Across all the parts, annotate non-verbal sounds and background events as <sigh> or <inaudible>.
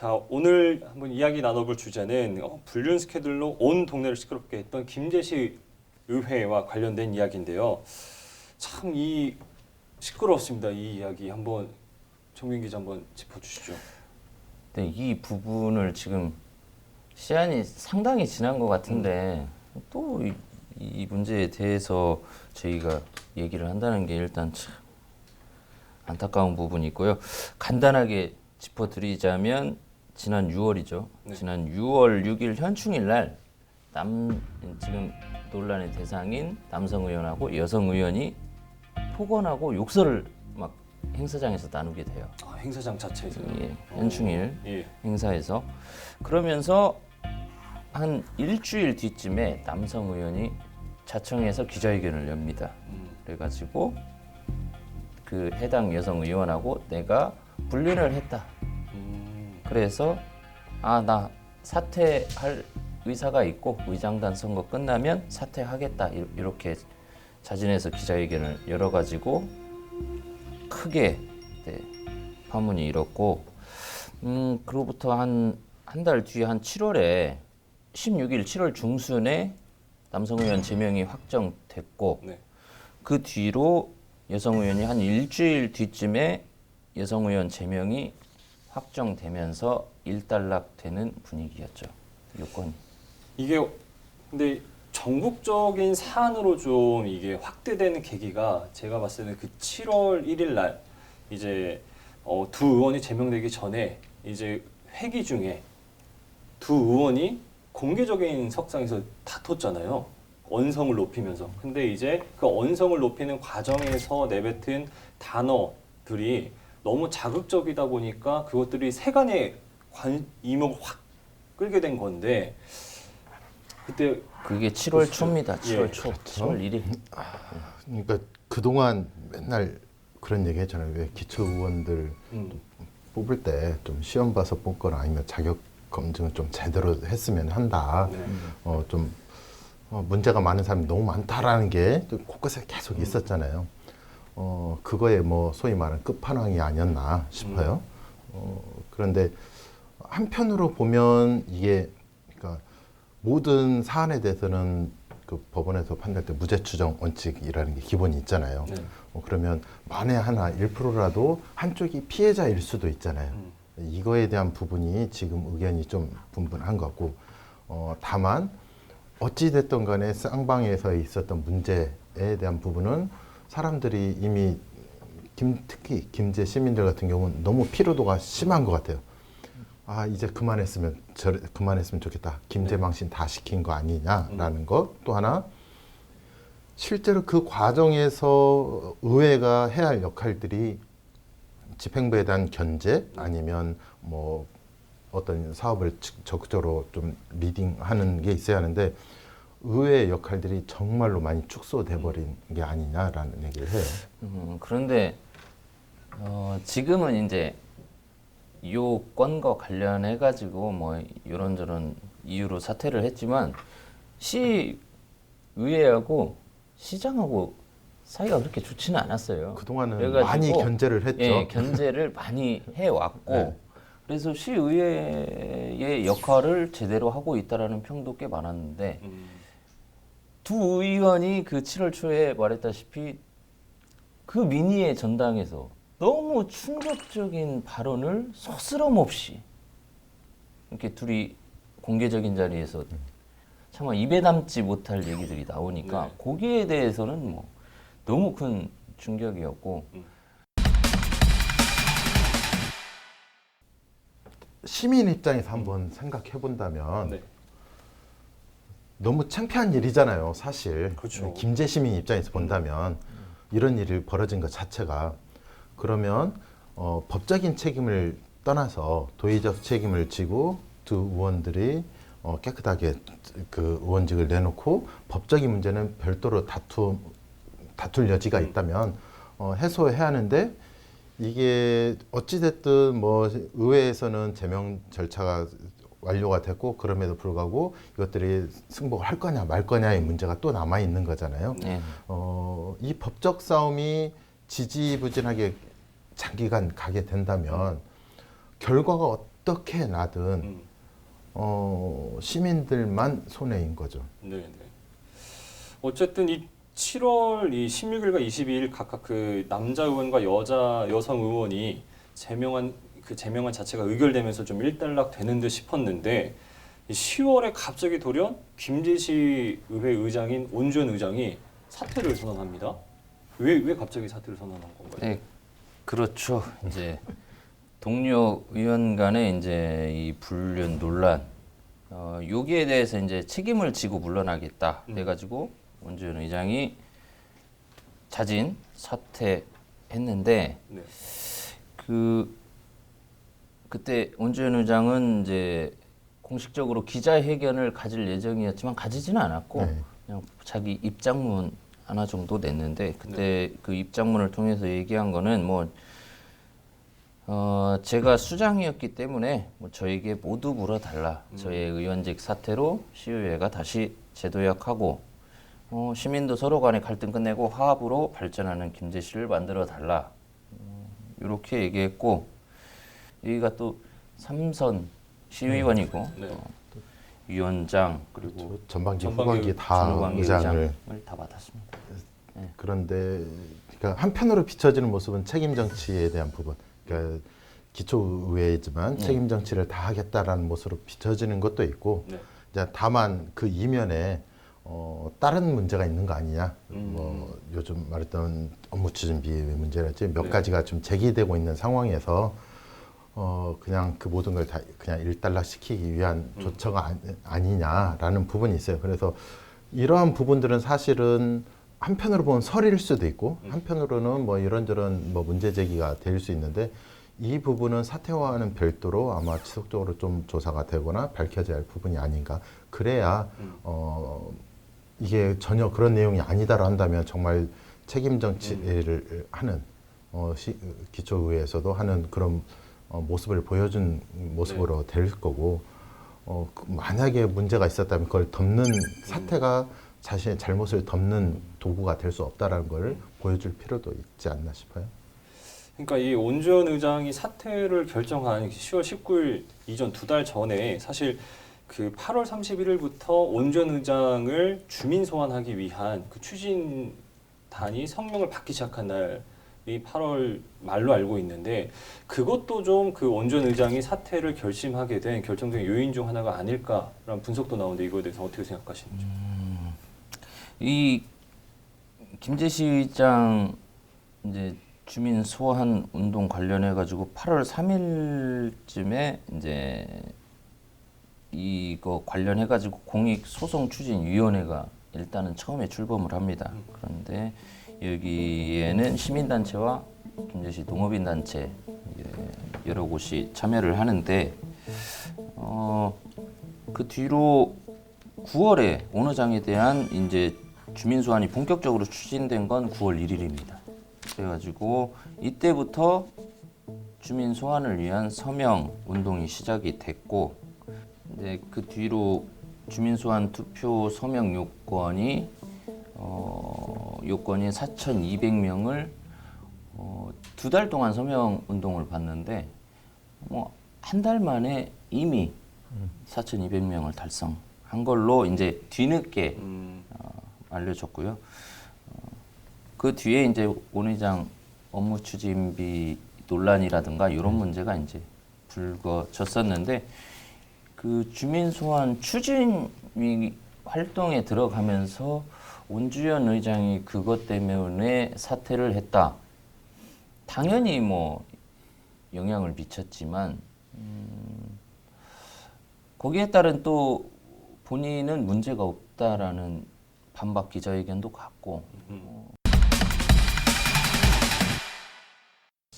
자 오늘 한번 이야기 나눠볼 주제는 어, 불륜 스케줄로 온 동네를 시끄럽게 했던 김제시 의회와 관련된 이야기인데요. 참 이 시끄러웠습니다. 이 이야기 한번 정민 기자 한번 짚어주시죠. 네, 이 부분을 지금 시간이 상당히 지난 것 같은데 또 이 문제에 대해서 저희가 얘기를 한다는 게 일단 참 안타까운 부분이 있고요. 간단하게 짚어드리자면 지난 6월이죠. 네. 지난 6월 6일 현충일 날 남 지금 논란의 대상인 남성 의원하고 여성 의원이 폭언하고 욕설을 막 행사장에서 나누게 돼요. 아, 행사장 자체에서 예, 현충일 예. 행사에서 그러면서 한 일주일 뒤쯤에 남성 의원이 자청에서 기자회견을 엽니다. 음, 그래가지고 그 해당 여성 의원하고 내가 불륜을 했다. 음, 그래서 아 나 사퇴할 의사가 있고 의장단 선거 끝나면 사퇴하겠다 이- 이렇게 자진해서 기자회견을 열어가지고 크게 네, 파문이 일었고 음 그로부터 한 한 달 뒤에 한 7월에 16일 7월 중순에 남성 의원 제명이 확정됐고 네. 그 뒤로 여성 의원이 한 일주일 뒤쯤에 여성 의원 제명이 확정되면서 일단락되는 분위기였죠. 요건이. 이게 근데 전국적인 사안으로 좀 이게 확대되는 계기가 제가 봤을 때는 그 7월 1일 날 이제 어, 두 의원이 제명되기 전에 이제 회기 중에 두 의원이 공개적인 석상에서 다퉜잖아요. 언성을 높이면서. 근데 이제 그 언성을 높이는 과정에서 내뱉은 단어들이 너무 자극적이다 보니까 그것들이 세간의 관, 이목을 확 끌게 된 건데 그때 그게 7월 초입니다. 7월 예, 초. 그렇죠. 7월 1일. 그러니까 그동안 맨날 그런 얘기 했잖아요. 왜 기초 의원들 음, 뽑을 때 좀 시험 봐서 뽑거나 아니면 자격 검증을 좀 제대로 했으면 한다. 네. 어, 좀 어, 문제가 많은 사람이 너무 많다라는 게 곳곳에 계속 있었잖아요. 어, 그거에 뭐 소위 말하는 끝판왕이 아니었나 싶어요. 어, 그런데 한편으로 보면 이게 그러니까 모든 사안에 대해서는 그 법원에서 판단할 때 무죄 추정 원칙이라는 게 기본이 있잖아요. 네. 어, 그러면 만에 하나 1%라도 한쪽이 피해자일 수도 있잖아요. 음. 이거에 대한 부분이 지금 의견이 좀 분분한 것 같고, 어, 다만 어찌됐든 간에 쌍방에서 있었던 문제에 대한 부분은 사람들이 이미 김, 특히 김제 시민들 같은 경우는 너무 피로도가 심한 것 같아요. 아 이제 그만했으면 저 그만했으면 좋겠다. 김제 망신 다 시킨 거 아니냐라는 것. 또 하나 실제로 그 과정에서 의회가 해야 할 역할들이 집행부에 대한 견제 아니면 뭐 어떤 사업을 즉- 적극적으로 좀 리딩하는 게 있어야 하는데 의회의 역할들이 정말로 많이 축소돼 버린 게 아니냐라는 얘기를 해요. 음, 그런데 어, 지금은 이제 요 건과 관련해 가지고 뭐 이런저런 이유로 사퇴를 했지만 시 의회하고 시장하고 사이가 그렇게 좋지는 않았어요. 그동안은 그래가지고 많이 견제를 했죠. 예, 견제를 많이 <laughs> 해 왔고 네. 그래서 시의회의 역할을 제대로 하고 있다라는 평도 꽤 많았는데 음, 두 의원이 그 7월 초에 말했다시피 그 민의의 전당에서 너무 충격적인 발언을 서스럼 없이 이렇게 둘이 공개적인 자리에서 정말 입에 담지 못할 얘기들이 나오니까 네. 거기에 대해서는 뭐 너무 큰 충격이었고 시민 입장에서 한번 생각해 본다면 네. 너무 창피한 일이잖아요, 사실. 그렇죠. 김제 시민 입장에서 본다면 이런 일이 벌어진 것 자체가 그러면 어, 법적인 책임을 떠나서 도의적 책임을 지고 두 의원들이 어, 깨끗하게 그 의원직을 내놓고 법적인 문제는 별도로 다투 다툴 여지가 있다면 어, 해소해야 하는데 이게 어찌됐든 뭐 의회에서는 제명 절차가 완료가 됐고 그럼에도 불구하고 이것들이 승복을 할 거냐 말 거냐의 문제가 또 남아 있는 거잖아요. 예. 어, 이 법적 싸움이 지지부진하게 장기간 가게 된다면 결과가 어떻게 나든 음. 어, 시민들만 손해인 거죠. 네, 네. 어쨌든 이 7월 이 16일과 22일 각각 그 남자 의원과 여자 여성 의원이 제명한 그 제명안 자체가 의결되면서 좀 일단락 되는 듯 싶었는데 이 10월에 갑자기 돌연 김재시 의회 의장인 온주현 의장이 사퇴를 선언합니다. 왜 왜 갑자기 사퇴를 선언한 건가요? 네, 그렇죠. 이제 동료 의원 간의 이제 이 불륜 논란, 어, 여기에 대해서 이제 책임을 지고 물러나겠다 음. 해가지고 원주현 의장이 자진 사퇴했는데 네. 그 그때 원주현 의장은 이제 공식적으로 기자회견을 가질 예정이었지만 가지지는 않았고 네. 그냥 자기 입장문 하나 정도 냈는데 그때 그 입장문을 통해서 얘기한 거는 뭐 어, 제가 수장이었기 때문에 뭐 저에게 모두 물어달라. 저의 의원직 사퇴로 시의회가 다시 제도약하고 어, 시민도 서로 간의 갈등 끝내고 화합으로 발전하는 김제시를 만들어 달라. 이렇게 얘기했고 여기가 또 삼선 시의원이고 네. 또 위원장 그리고 전반기, 전반기 후반기 다 의장을 의장을 다 맡았습니다. 그런데 그러니까 한편으로 비춰지는 모습은 책임 정치에 대한 부분. 그러니까 기초 의회이지만 네. 책임 정치를 다 하겠다라는 모습으로 비춰지는 것도 있고 네. 이제 다만 그 이면에 어, 다른 문제가 있는 거 아니냐. 음. 뭐 요즘 말했던 업무 추진비의 문제랄지 몇 네. 가지가 좀 제기되고 있는 상황에서 어, 그냥 그 모든 걸 다 그냥 일단락 시키기 위한 음. 조처가 아니- 아니 냐라는 부분이 있어요. 그래서 이러한 부분들은 사실은 한편으로 보면 설일 수도 있고 음. 한편으로는 뭐 이런저런 뭐 문제 제기가 될 수 있는데 이 부분은 사태와는 별도로 아마 지속적으로 좀 조사가 되거나 밝혀져야 할 부분이 아닌가. 그래야 음. 어 이게 전혀 그런 내용이 아니다라 한다면 정말 책임 정치를 하는 어 시, 기초의회에서도 하는 그런 어, 모습을 보여준 모습으로 될 거고 어 그 만약에 문제가 있었다면 그걸 덮는 사태가 자신의 잘못을 덮는 도구가 될 수 없다라는 걸 보여줄 필요도 있지 않나 싶어요. 그러니까 이 온주현 의장이 사퇴를 결정한 10월 19일 이전 두 달 전에 사실 그 8월 31일부터 온주현 의장을 주민 소환하기 위한 그 추진단이 성명을 받기 시작한 날 이 8월 말로 알고 있는데 그것도 좀그 온주현 의장이 사퇴를 결심하게 된 결정적인 요인 중 하나가 아닐까라는 분석도 나오는데 이거에 대해서 어떻게 생각하시는지? 이 김재시 의장 이제 주민 소환 운동 관련해 가지고 8월 3일쯤에 이제 이거 관련해 가지고 공익 소송 추진 위원회가 일단은 처음에 출범을 합니다. 그런데 여기에는 시민 단체와 김제시 농업인 단체 이제 여러 곳이 참여를 하는데 어, 그 뒤로 9월에 오너장에 대한 이제 주민 소환이 본격적으로 추진된 건 9월 1일입니다. 그래가지고 이때부터 주민 소환을 위한 서명 운동이 시작이 됐고, 이제 그 뒤로 주민 소환 투표 서명 요건이 어, 요건이 4,200명을 어, 두 달 동안 서명 운동을 봤는데 뭐 한 달 만에 이미 4,200명을 달성한 걸로 이제 뒤늦게 음, 알려졌고요. 어, 그 뒤에 이제 온 의장 업무 추진비 논란이라든가 이런 문제가 이제 불거졌었는데 그 주민 소환 추진 위 활동에 들어가면서 온주현 의장이 그것 때문에 사퇴를 했다. 당연히 뭐 영향을 미쳤지만 음, 거기에 따른 또 본인은 문제가 없다라는 반박 기자회견도 갔고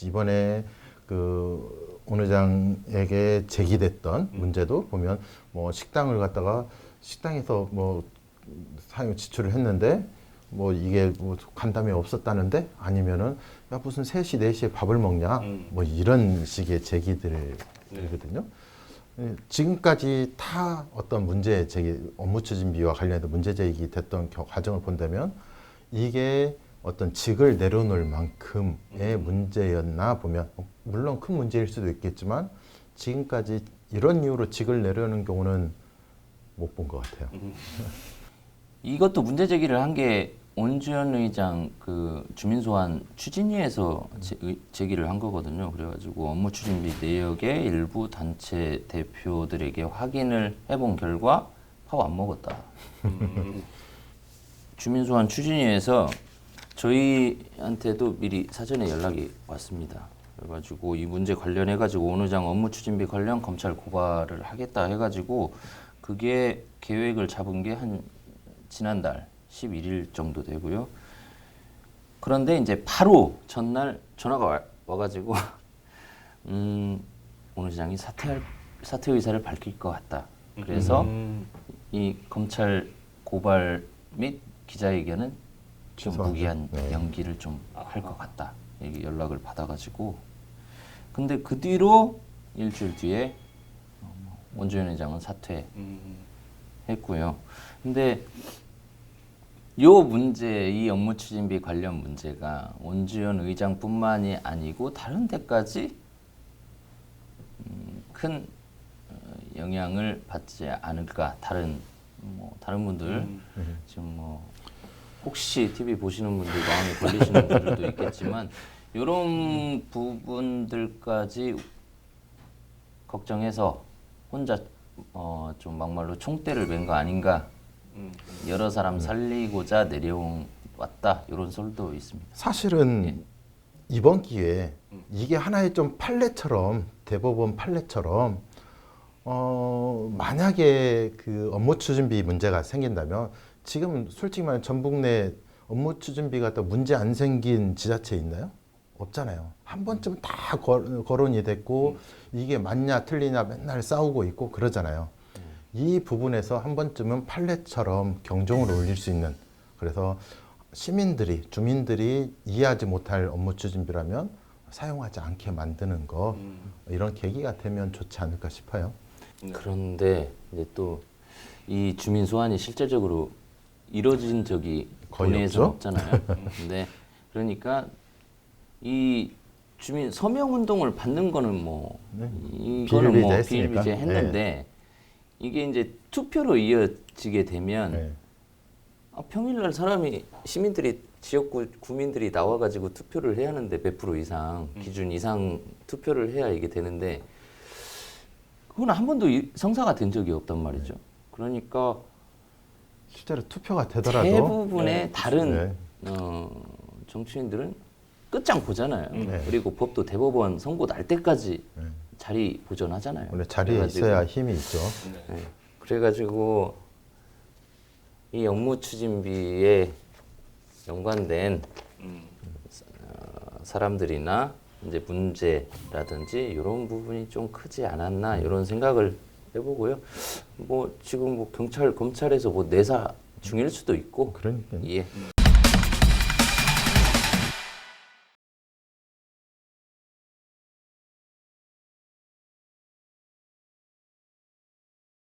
이번에 그온 의장에게 제기됐던 문제도 보면 뭐 식당을 갖다가 식당에서 뭐 사용 지출을 했는데 뭐 이게 뭐 간담이 없었다는데 아니면은 야 무슨 3시 4시에 밥을 먹냐 음. 뭐 이런 식의 제기들을 들거든요. 예, 지금까지 다 어떤 문제 제기 업무 추진비와 관련해서 문제 제기 됐던 겨- 과정을 본다면 이게 어떤 직을 내려놓을 만큼의 문제였나 보면 어, 물론 큰 문제일 수도 있겠지만 지금까지 이런 이유로 직을 내려는 경우는 못 본 것 같아요. 이것도 문제 제기를 한 게 온주현 의장 그 주민소환 추진위에서 제, 의- 제기를 한 거거든요. 그래가지고 업무 추진비 내역의 일부 단체 대표들에게 확인을 해본 결과 밥안 먹었다. 음. 주민소환 추진위에서 저희한테도 미리 사전에 연락이 왔습니다. 그래가지고 이 문제 관련해 가지고 온 의장 업무 추진비 관련 검찰 고발을 하겠다 해가지고 그게 계획을 잡은 게 한 지난달 11일 정도 되고요. 그런데 이제 바로 전날 전화가 와, 와가지고 <laughs> 음, 온 의장이 사퇴할 사퇴 의사를 밝힐 것 같다. 그래서 음. 이 검찰 고발 및 기자회견은 좀. 무기한 네. 연기를 좀 할 것 같다. 이게 연락을 받아가지고 근데 그 뒤로 일주일 뒤에 어, 뭐 원주현 회장은 사퇴했고요. 음. 근데 요 문제, 이 업무 추진비 관련 문제가 원주현 의장뿐만이 아니고 다른 데까지 음, 큰 어, 영향을 받지 않을까 다른 뭐 다른 분들 음. 지금 뭐 혹시 TV 보시는 분들 마음에 걸리시는 분들도 있겠지만 이런 부분들까지 걱정해서 혼자 어, 좀 막말로 총대를 맨 거 아닌가 음. 여러 사람 살리고자 내려온 왔다 이런 설도 있습니다. 사실은 예. 이번 기회에 이게 하나의 좀 판례처럼 대법원 판례처럼 어 만약에 그 업무 추진비 문제가 생긴다면 지금 솔직히 말하면 전북 내 업무 추진비가 또 문제 안 생긴 지자체 있나요? 없잖아요. 한 번쯤 다 거, 거론이 됐고 이게 맞냐 틀리냐 맨날 싸우고 있고 그러잖아요. 이 부분에서 한 번쯤은 판례처럼 경종을 울릴 수 있는 그래서 시민들이 주민들이 이해하지 못할 업무 추진비라면 사용하지 않게 만드는 거 음. 이런 계기가 되면 좋지 않을까 싶어요. 네. 그런데 이제 또 이 주민 소환이 실질적으로 이루어진 적이 거의 도내에서 없죠? 없잖아요. <laughs> 근데 그러니까 이 주민 서명 운동을 받는 거는 뭐 네. 이거는 뭐 비일비재했으니까. 비일비재 했는데 이게 이제 투표로 이어지게 되면 네. 아, 평일날 사람이 시민들이 지역구 구민들이 나와가지고 투표를 해야 하는데 몇 프로 이상 기준 이상 투표를 해야 이게 되는데 그건 한 번도 이- 성사가 된 적이 없단 말이죠. 그러니까 실제로 투표가 되더라도 대부분의 네. 다른 네. 어, 정치인들은 끝장 보잖아요. 네. 그리고 법도 대법원 선고 날 때까지 네. 자리 보존하잖아요. 원래 자리에 그래가지고 있어야 힘이 있죠. 네. 네. 그래가지고 이 업무 추진비에 연관된 음. 어, 사람들이나 이제 문제라든지 이런 부분이 좀 크지 않았나 이런 생각을 해보고요. 뭐 지금 뭐 경찰 검찰에서 뭐 내사 중일 수도 있고 그러니까 예.